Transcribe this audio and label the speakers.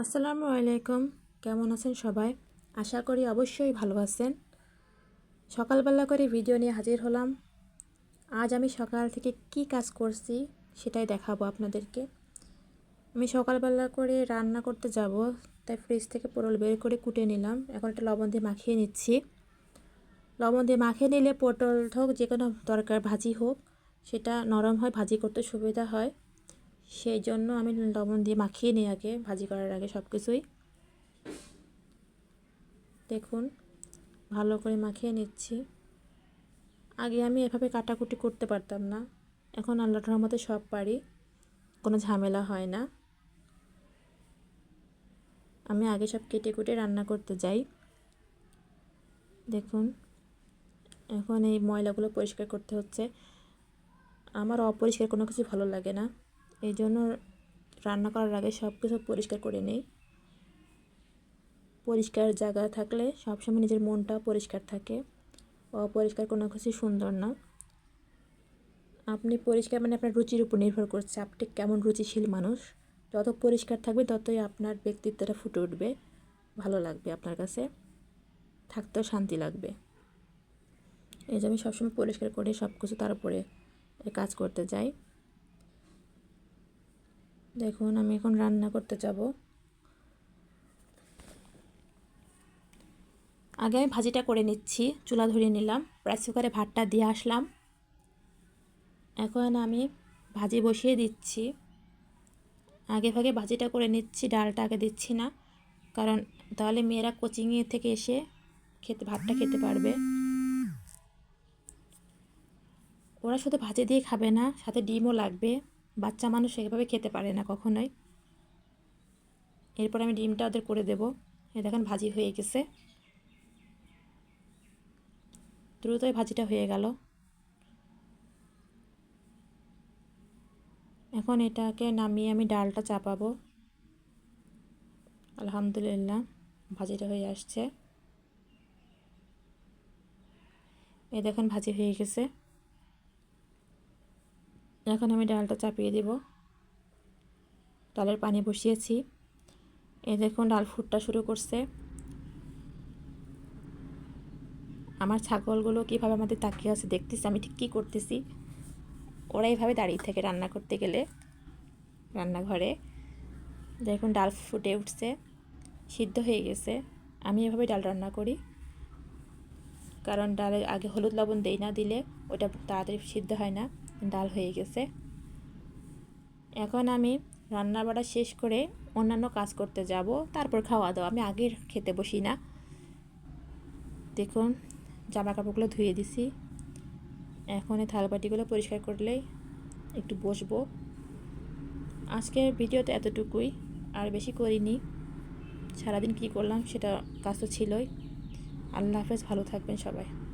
Speaker 1: আসসালামু আলাইকুম। কেমন আছেন সবাই? আশা করি অবশ্যই ভালো আছেন। সকালবেলা করে ভিডিও নিয়ে হাজির হলাম। আজ আমি সকাল থেকে কি কাজ করছি সেটাই দেখাবো আপনাদেরকে। আমি সকালবেলা করে রান্না করতে যাব, তাই ফ্রিজ থেকে পটল বের করে কুটে নিলাম। এখন একটা লবণ দিয়ে মাখিয়ে নিচ্ছি। লবণ দিয়ে মাখিয়ে নিলে পটল হোক যে কোনো তরকার ভাজি হোক, সেটা নরম হয়, ভাজি করতে সুবিধা হয়। সেই জন্য আমি লবণ দিয়ে মাখিয়ে নিই আগে, ভাজি করার আগে সব কিছুই দেখুন, ভালো করে মাখিয়ে নিচ্ছি। আগে আমি এভাবে কাটাকুটি করতে পারতাম না। এখন আল্লাহর মতো সব পারি, কোনো ঝামেলা হয় না। আমি আগে সব কেটে কুটে রান্না করতে যাই। দেখুন, এখন এই ময়লাগুলো পরিষ্কার করতে হচ্ছে। আমার অপরিষ্কার কোনো কিছু ভালো লাগে না। এই জন্য রান্না করার আগে সব কিছু পরিষ্কার করে নিই। পরিষ্কার জায়গা থাকলে সবসময় নিজের মনটা পরিষ্কার থাকে। অপরিষ্কার কোনো কিছু সুন্দর না। আপনি পরিষ্কার মানে আপনার রুচির উপর নির্ভর করছে, আপনি কেমন রুচিশীল মানুষ। যত পরিষ্কার থাকবে ততই আপনার ব্যক্তিত্বটা ফুটে উঠবে, ভালো লাগবে আপনার কাছে, থাকতেও শান্তি লাগবে। এই যে আমি সবসময় পরিষ্কার করে সব কিছু তার উপরে কাজ করতে যাই। দেখুন, আমি এখন রান্না করতে যাব। আগে আমি ভাজিটা করে নিচ্ছি, চুলা ধরিয়ে নিলাম প্রাইস কুকারে ভাতটা দিয়ে আসলাম। এখন আমি ভাজি বসিয়ে দিচ্ছি। আগে ভাগে ভাজিটা করে নিচ্ছি, ডালটা আগে দিচ্ছি না, কারণ তাহলে মেয়েরা কোচিংয়ে থেকে এসে খেতে, ভাতটা খেতে পারবে। ওরা শুধু ভাজি দিয়ে খাবে না, সাথে ডিমও লাগবে। বাচ্চা মানুষ এভাবে খেতে পারে না কখনোই। এরপর আমি ডিমটা ওদের করে দেব। এ দেখেন ভাজি হয়ে গেছে। দ্রুতই ভাজিটা হয়ে গেল। এখন এটাকে নামিয়ে আমি ডালটা চাপাবো। আলহামদুলিল্লাহ, ভাজিটা হয়ে আসছে। এ দেখেন ভাজি হয়ে গেছে। এখন আমি ডালটা চাপিয়ে দেব। ডালের পানি বসিয়েছি। এ দেখুন, ডাল ফুটটা শুরু করছে। আমার ছাগলগুলো কীভাবে আমাদের তাকিয়ে আছে দেখতেছি, আমি ঠিক কী করতেছি? ওরা এইভাবে দাঁড়িয়ে থাকে রান্না করতে গেলে রান্নাঘরে। দেখুন, ডাল ফুটে উঠছে, সিদ্ধ হয়ে গেছে। আমি এভাবে ডাল রান্না করি। কারণ ডালে আগে হলুদ লবণ দেই না দিলে ওটা তাড়াতাড়ি সিদ্ধ হয় না। ডাল হয়ে গেছে। এখন আমি রান্না বাড়া শেষ করে অন্যান্য কাজ করতে যাব। তারপর খাওয়া দাওয়া আমি আগে খেতে বসি না। দেখুন জামা কাপড়গুলো ধুয়ে দিছি। এখন এই থালবাটিগুলো পরিষ্কার করলেই একটু বসবো। আজকের ভিডিওতে এতটুকুই। আর বেশি করিনি। সারাদিন কি করলাম সেটা কাজ তো ছিলই। আল্লাহ হাফেজ, ভালো থাকবেন সবাই।